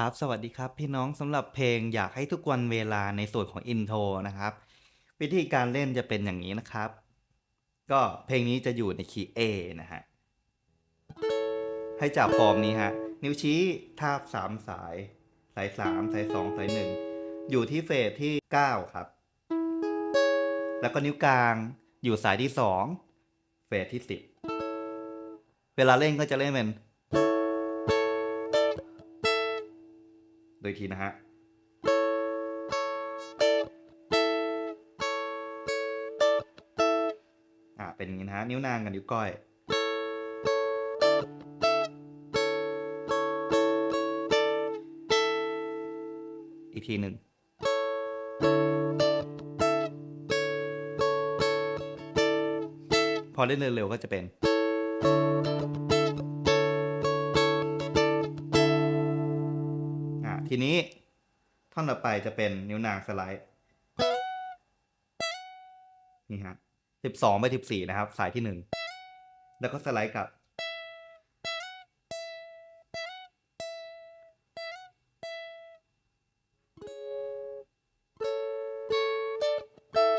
ครับ สวัสดีครับพี่น้องสำหรับเพลงอยากให้ทุกวันเวลาในส่วนของอินโทรนะครับ วิธีการเล่นจะเป็นอย่างนี้นะครับ ก็เพลงนี้จะอยู่ในคีย์ A นะฮะ ให้จับฟอร์มนี้ฮะ นิ้วชี้ทาบสามสาย สายสามสายสองสายหนึ่งอยู่ที่เฟสที่เก้าครับ แล้วก็นิ้วกลางอยู่สายที่สองเฟสที่สิบเวลาเล่นก็จะเล่นเป็น โดยทีนะฮะอ่าเป็นอย่างนี้นะฮะ นิ้วนางกับนิ้วก้อยอีกทีหนึ่งพอเล่นเร็วๆก็จะเป็น ทีนี้ท่อนต่อไปจะเป็นนิ้วนางสไลด์ นี่ฮะสิบสองไปสิบสี่นะครับ สายที่หนึ่ง แล้วก็สไลด์กลับ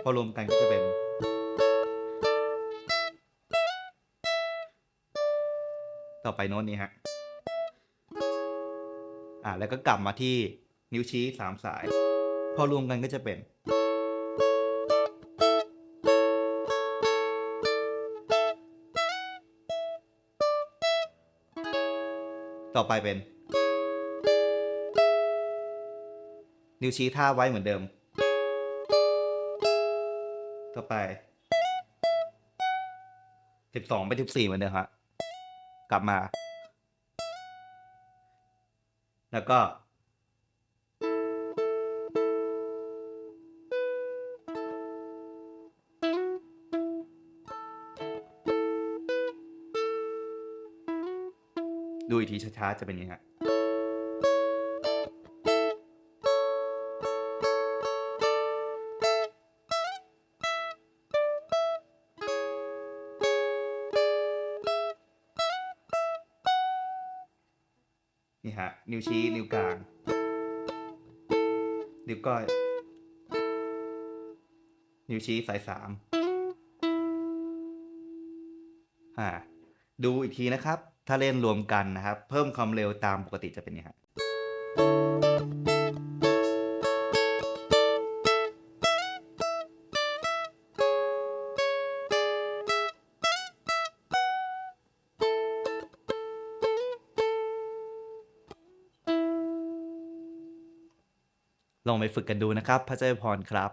พอรวมกันก็จะเป็นต่อไปโน้ตนี้ฮะ อ่าแล้วก็กลับมาที่นิ้วชี้สามสาย พอรวมกันก็จะเป็น ต่อไปเป็น นิ้วชี้ท่าไว้เหมือนเดิม ต่อไปสิบสองไปสิบสี่เหมือนเดิมฮะกลับมา แล้วก็ ดูอีกทีช้าๆ จะเป็นยังไง นี่ฮะ นิ้วชี้ นิ้วกลาง นิ้วก้อย นิ้วชี้สายสามอ่า ดูอีกทีนะครับ ถ้าเล่นรวมกันนะครับ เพิ่มความเร็วตามปกติจะเป็นยังไงฮะ ลองไปฝึกกันดูนะครับ พระเจ้าพรครับ